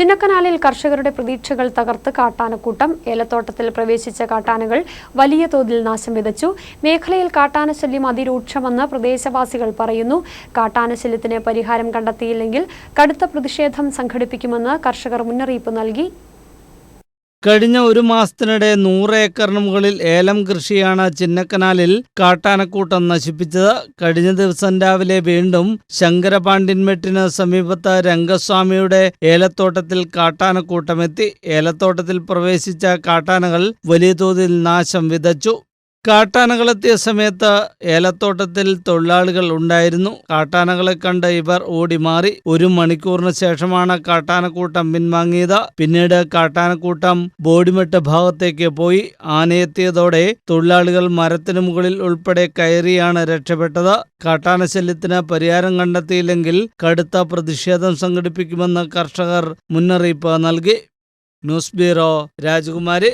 ചിന്നക്കനാലിൽ കർഷകരുടെ പ്രതീക്ഷകൾ തകർത്ത് കാട്ടാനക്കൂട്ടം ഏലത്തോട്ടത്തിൽ പ്രവേശിച്ച കാട്ടാനകൾ വലിയ തോതിൽ നാശം വിതച്ചു. മേഖലയിൽ കാട്ടാനശല്യം അതിരൂക്ഷമെന്ന് പ്രദേശവാസികൾ പറയുന്നു. കാട്ടാനശല്യത്തിന് പരിഹാരം കണ്ടെത്തിയില്ലെങ്കിൽ കടുത്ത പ്രതിഷേധം സംഘടിപ്പിക്കുമെന്ന് കർഷകർ മുന്നറിയിപ്പ് നൽകി. കഴിഞ്ഞ ഒരു മാസത്തിനിടെ നൂറ് ഏക്കറിന് മുകളിൽ ഏലം കൃഷിയാണ് ചിന്നക്കനാലിൽ കാട്ടാനക്കൂട്ടം നശിപ്പിച്ചത്. കഴിഞ്ഞ ദിവസം രാവിലെ വീണ്ടും ശങ്കരപാണ്ഡ്യൻമെട്ടിന് സമീപത്ത് രംഗസ്വാമിയുടെ ഏലത്തോട്ടത്തിൽ കാട്ടാനക്കൂട്ടമെത്തി ഏലത്തോട്ടത്തിൽ പ്രവേശിച്ച കാട്ടാനകൾ വലിയ തോതിൽ നാശം വിതച്ചു. കാട്ടാനകളെത്തിയ സമയത്ത് ഏലത്തോട്ടത്തിൽ തൊഴിലാളികൾ ഉണ്ടായിരുന്നു. കാട്ടാനകളെ കണ്ട് ഇവർ ഓടിമാറി. ഒരു മണിക്കൂറിന് ശേഷമാണ് കാട്ടാനക്കൂട്ടം പിൻവാങ്ങിയത്. പിന്നീട് കാട്ടാനക്കൂട്ടം ബോഡിമെട്ട് ഭാഗത്തേക്ക് പോയി. ആനയെത്തിയതോടെ തൊഴിലാളികൾ മരത്തിനു മുകളിൽ ഉൾപ്പെടെ കയറിയാണ് രക്ഷപ്പെട്ടത്. കാട്ടാനശല്യത്തിന് പരിഹാരം കണ്ടെത്തിയില്ലെങ്കിൽ കടുത്ത പ്രതിഷേധം സംഘടിപ്പിക്കുമെന്ന് കർഷകർ മുന്നറിയിപ്പ് നൽകി. ന്യൂസ് ബ്യൂറോ രാജകുമാരി.